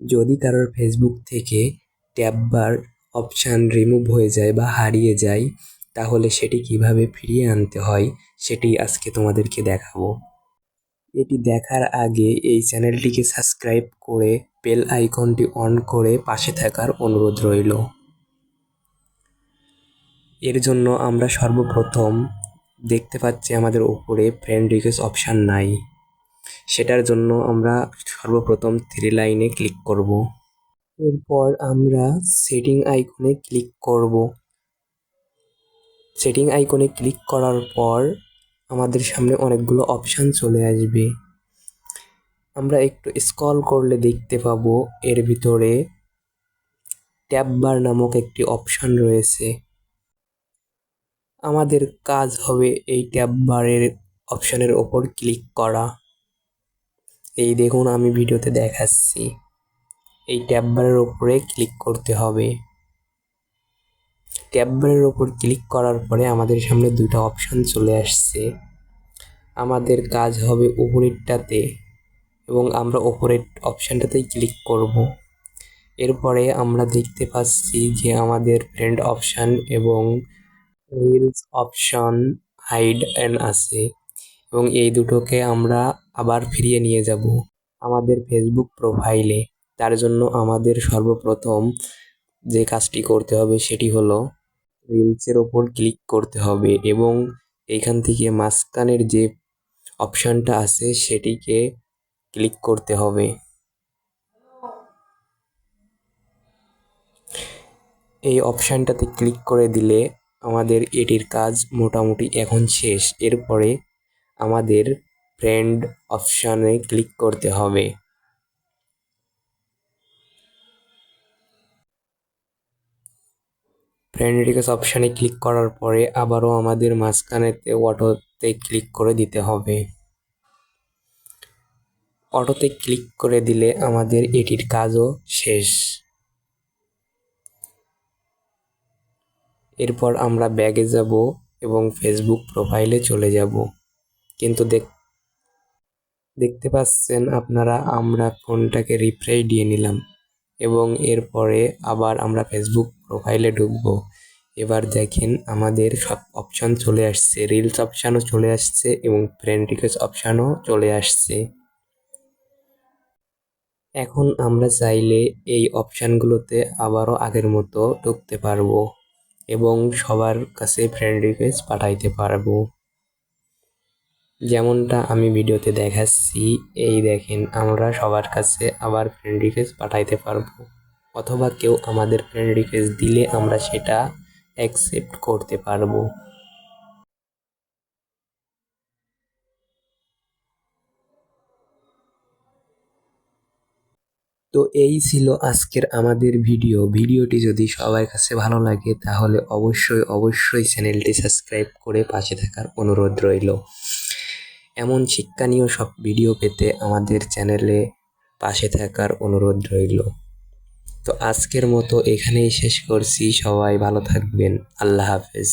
যদি কারোর ফেসবুক থেকে ট্যাব বার অপশান রিমুভ হয়ে যায় বা হারিয়ে যায়, তাহলে সেটি কীভাবে ফিরিয়ে আনতে হয়, সেটি আজকে তোমাদেরকে দেখাবো। এটি দেখার আগে এই চ্যানেলটিকে সাবস্ক্রাইব করে বেল আইকনটি অন করে পাশে থাকার অনুরোধ রইল। এর জন্য আমরা সর্বপ্রথম দেখতে পাচ্ছি আমাদের উপরে ফ্রেন্ড রিকোয়েস্ট অপশান নাই। সেটার জন্য আমরা সর্বপ্রথম থ্রি লাইনে ক্লিক করব। এরপর আমরা সেটিং আইকনে ক্লিক করব। সেটিং আইকনে ক্লিক করার পর আমাদের সামনে অনেকগুলো অপশান চলে আসবে। আমরা একটু স্ক্রল করলে দেখতে পাবো, এর ভিতরে ট্যাব বার নামক একটি অপশান রয়েছে। আমাদের কাজ হবে এই ট্যাব বারের অপশানের ওপর ক্লিক করা। এই দেখুন আমি ভিডিওতে দেখাচ্ছি। এই ট্যাববারের ওপরে ক্লিক করতে হবে। ট্যাববারের ওপর ক্লিক করার পরে আমাদের সামনে দুটো অপশান চলে আসছে। আমাদের কাজ হবে উপরেরটাতে এবং আমরা ওপরের অপশানটাতেই ক্লিক করব। এরপরে আমরা দেখতে পাচ্ছি যে আমাদের ফ্রেন্ড অপশান এবং রিলস অপশন হাইড অ্যান্ড আছে। এবং এই দুটোকে আমরা আবার ফিরিয়ে নিয়ে যাব আমাদের ফেসবুক প্রোফাইলে তার জন্য আমাদের সর্বপ্রথম যে কাজটি করতে হবে সেটি হলো রিলসের ওপর ক্লিক করতে হবে এবং এইখান থেকে মাঝখানের যে অপশানটা আছে সেটিকে ক্লিক করতে হবে। এই অপশানটাতে ক্লিক করে দিলে আমাদের এটির কাজ মোটামুটি এখন শেষ। এরপরে আমাদের ফ্রেন্ড অপশানে ক্লিক করতে হবে। ফ্রেন্ড রিকোয়েস্ট অপশানে ক্লিক করার পরে আবারও আমাদের মাঝখানেতে অটোতে ক্লিক করে দিতে হবে। অটোতে ক্লিক করে দিলে আমাদের এটির কাজও শেষ। এরপর আমরা ব্যাগে যাব এবং ফেসবুক প্রোফাইলে চলে যাব। কিন্তু দেখ, দেখতে পাচ্ছেন আপনারা, আমরা ফোনটাকে রিফ্রেশ দিয়ে নিলাম এবং এরপরে আবার আমরা ফেসবুক প্রোফাইলে ঢুকব। এবার দেখেন আমাদের সব অপশান চলে আসছে রিলস অপশানও চলে আসছে এবং ফ্রেন্ড রিকোয়েস্ট অপশানও চলে আসছে। এখন আমরা চাইলে এই অপশানগুলোতে আবারও আগের মতো ঢুকতে পারব এবং সবার কাছে ফ্রেন্ড রিকোয়েস্ট পাঠাইতে পারব। যেমনটা আমি ভিডিওতে দেখাচ্ছি, এই দেখেন আমরা সবার কাছে আবার ফ্রেন্ড রিকোয়েস্ট পাঠাইতে পারব। অথবা কেউ আমাদের ফ্রেন্ড রিকোয়েস্ট দিলে আমরা সেটা অ্যাকসেপ্ট করতে পারব। তো এই ছিল আজকের আমাদের ভিডিও। ভিডিওটি যদি সবার কাছে ভালো লাগে, তাহলে অবশ্যই অবশ্যই চ্যানেলটি সাবস্ক্রাইব করে পাশে থাকার অনুরোধ রইল। এমন শিক্ষণীয় সব ভিডিও পেতে আমাদের চ্যানেলে পাশে থাকার অনুরোধ রইল। তো আজকের মতো এখানেই শেষ করছি। সবাই ভালো থাকবেন। আল্লাহ হাফেজ।